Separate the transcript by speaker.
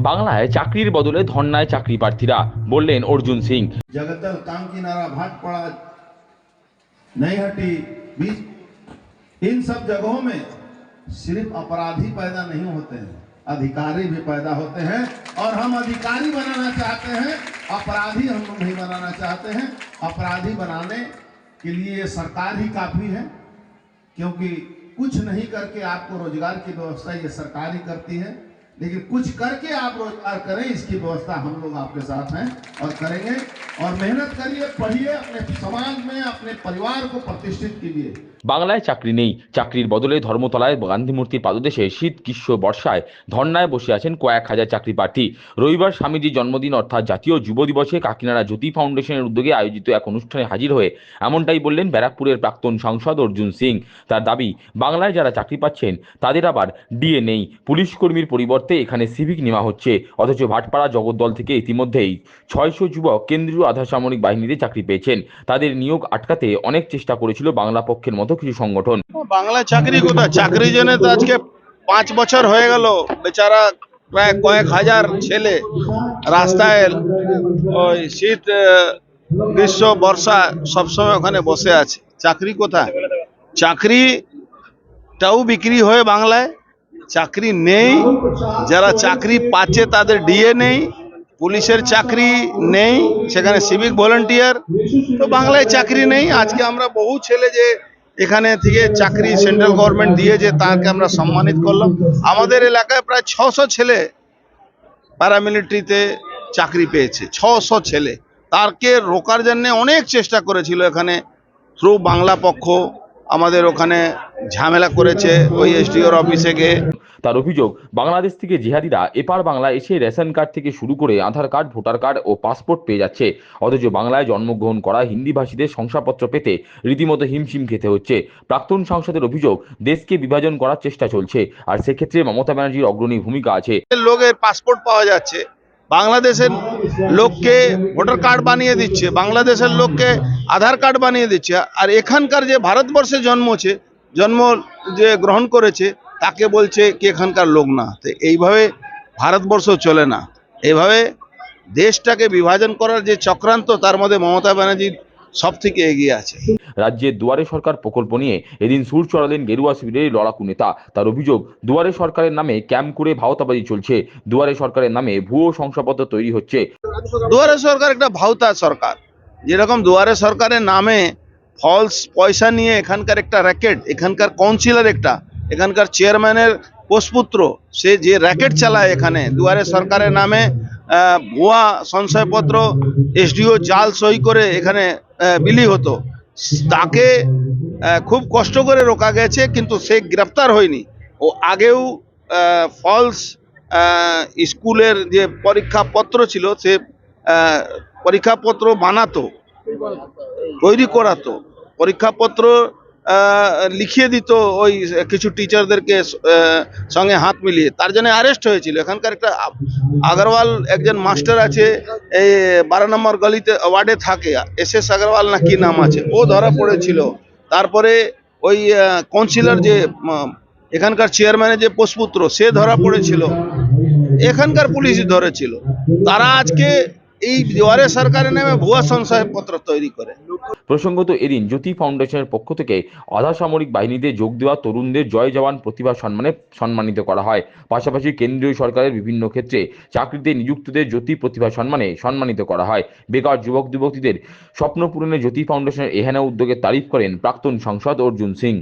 Speaker 1: বাংলায় চাকরির বদলে ধর্নায় চাকরি প্রার্থীরা বললেন অর্জুন সিং
Speaker 2: जगतल काम की नारा भाट पड़ा नहीं हटी बीच इन सब जगहों में सिर्फ अपराधी पैदा नहीं होते हैं अधिकारी भी पैदा होते हैं और हम अधिकारी बनाना चाहते हैं अपराधी हम लोग नहीं बनाना चाहते हैं अपराधी बनाने के लिए ये सरकार ही काफी है क्योंकि कुछ नहीं करके आपको रोजगार की व्यवस्था ये सरकार ही करती है लेकिन कुछ करके आप रोज़गार करें, इसकी व्यवस्था हम लोग आपके साथ हैं और करेंगे। और मेहनत करिए पढ़िए अपने समाज में अपने परिवार को प्रतिष्ठित कीजिए
Speaker 1: বাংলায় চাকরি নেই চাকরির বদলে ধর্মতলায় গান্ধী মূর্তির পাদদেশে শীত গ্রীষ্ম বর্ষায় ধর্নায় বসে আছেন কয়েক হাজার চাকরি প্রার্থী রবিবার স্বামীজির জন্মদিন অর্থাৎ জাতীয় যুব দিবসে কাকিনাড়া জ্যোতি ফাউন্ডেশনের উদ্যোগে আয়োজিত এক অনুষ্ঠানে হাজির হয়ে এমনটাই বললেন ব্যারাকপুরের প্রাক্তন সাংসদ অর্জুন সিং তার দাবি বাংলায় যারা চাকরি পাচ্ছেন তাদের আবার ডিএ নেই পুলিশ কর্মীর পরিবর্তে এখানে সিভিক নেওয়া হচ্ছে অথচ ভাটপাড়া জগদ্দল থেকে ইতিমধ্যেই ছয়শো যুবক কেন্দ্রীয় আধা সামরিক বাহিনীতে চাকরি পেয়েছেন। তাদের নিয়োগ আটকাতে অনেক চেষ্টা করেছিল বাংলা পক্ষের মতো কিছু সংগঠন।
Speaker 3: বাংলা চাকরি কোথায়? চাকরি জন্য তো আজকে পাঁচ বছর হয়ে গেল। বেচারা প্রায় কয়েক হাজার ছেলে রাস্তায় ওই শীত গ্রীষ্ম, বর্ষা সবসময় ওখানে বসে আছে। চাকরি কোথায়? চাকরিটাও বিক্রি হয়ে বাংলায়। চাকরি নেই। যারা চাকরি পাচ্ছে তাদের ডিএ নেই। পুলিশের চাকরি নেই, সেখানে সিভিক ভলেন্টিয়ার তো বাংলায় চাকরি নেই। আজকে আমরা বহু ছেলে যে এখানে থেকে চাকরি সেন্ট্রাল গভর্নমেন্ট দিয়েছে তাকে আমরা সম্মানিত করলাম। আমাদের এলাকায় প্রায় ছশো ছেলে প্যারামিলিটারিতে চাকরি পেয়েছে। ছশো ছেলে। তারকে রোকার জন্যে অনেক চেষ্টা করেছিল এখানে থ্রু বাংলা পক্ষ। আমাদের ওখানে ঝামেলা করেছে ওই এসডিওর অফিসে গিয়ে।
Speaker 1: তার অভিযোগ বাংলাদেশ থেকে জিহাদিরা এপার বাংলা এসে রেশন কার্ড থেকে শুরু করে আধার কার্ড ভোটার কার্ড ও পাসপোর্ট পেয়ে যাচ্ছে। অথচ বাংলায় জন্মগ্রহণ করা হিন্দি ভাষীদের শংসাপত্র পেতে রীতিমতো হিমশিম খেতে হচ্ছে। প্রাক্তন সাংসদের অভিযোগ দেশকে বিভাজন করার চেষ্টা চলছে। আর সেক্ষেত্রে মমতা ব্যানার্জির অগ্রণী ভূমিকা আছে।
Speaker 3: লোকের পাসপোর্ট পাওয়া যাচ্ছে। বাংলাদেশের লোককে ভোটার কার্ড বানিয়ে দিচ্ছে, বাংলাদেশের লোককে আধার কার্ড বানিয়ে দিচ্ছে, আর এখানকার যে ভারতবর্ষে জন্মছে জন্ম যে গ্রহণ করেছে, তাকে বলছে কি এখানকার লোক না। তো এইভাবে ভারতবর্ষ চলে না। এভাবে দেশটাকে বিভাজন করার যে চক্রান্ত, তার মধ্যে মমতা ব্যানার্জি সব থেকে এগিয়ে আছে।
Speaker 1: রাজ্যের দুয়ারে সরকার প্রকল্প নিয়ে এদিন সুর চড়ালেন গেরুয়া শিবিরের লড়াকু নেতা। তার অভিযোগ দুয়ারে সরকারের নামে ক্যাম্প করে ভাওতাবাজি চলছে। দুয়ারে সরকারের নামে ভুয়ো শংসাপত্র তৈরি হচ্ছে।
Speaker 3: দুয়ারে সরকার একটা ভাওতা সরকার। যেরকম দুয়ারে সরকারের নামে ফলস পয়সা নিয়ে এখানকার একটা র্যাকেট এখানকার কাউন্সিলর একটা এখানকার চেয়ারম্যানের পোষপুত্র সে যে র্যাকেট চালায় এখানে দুয়ারে সরকারের নামে ভুয়া সংশয়পত্র এসডিও জাল সই করে এখানে বিলি হতো। তাকে খুব কষ্ট করে রোকা গেছে, কিন্তু সে গ্রেপ্তার হয়নি। ও আগেও ফলস স্কুলের যে পরীক্ষাপত্র ছিল, সে পরীক্ষাপত্র বানাতো, তৈরি করাতো। পরীক্ষাপত্র লিখিয়ে দিত ওই কিছু টিচারদেরকে সঙ্গে হাত মিলিয়ে। তার জন্য অ্যারেস্ট হয়েছিল। এখানকার একটা আগরওয়াল একজন মাস্টার আছে এই বারো নম্বর গলিতে, ওয়ার্ডে থাকে। এস এস আগরওয়াল না কি নাম আছে? ও ধরা পড়েছিল। তারপরে ওই কাউন্সিলর যে এখানকার চেয়ারম্যানের যে পোষপুত্র, সে ধরা পড়েছিল। এখানকার পুলিশই ধরেছিল। তারা আজকে এই দুয়ারে সরকারের নামে ভুয়া সংশয়পত্র তৈরি করে।
Speaker 1: প্রসঙ্গত এদিন জ্যোতি ফাউন্ডেশনের পক্ষ থেকে আধা সামরিক বাহিনীতে যোগ দেওয়া তরুণদের জয় জওয়ান প্রতিভা সম্মানে সম্মানিত করা হয়। পাশাপাশি কেন্দ্রীয় সরকারের বিভিন্ন ক্ষেত্রে চাকরিতে নিযুক্তদের জ্যোতি প্রতিভা সম্মানে সম্মানিত করা হয়। বেকার যুবক যুবতীদের স্বপ্ন পূরণে জ্যোতি ফাউন্ডেশনের এহেনা উদ্যোগের তারিফ করেন প্রাক্তন সাংসদ অর্জুন সিং।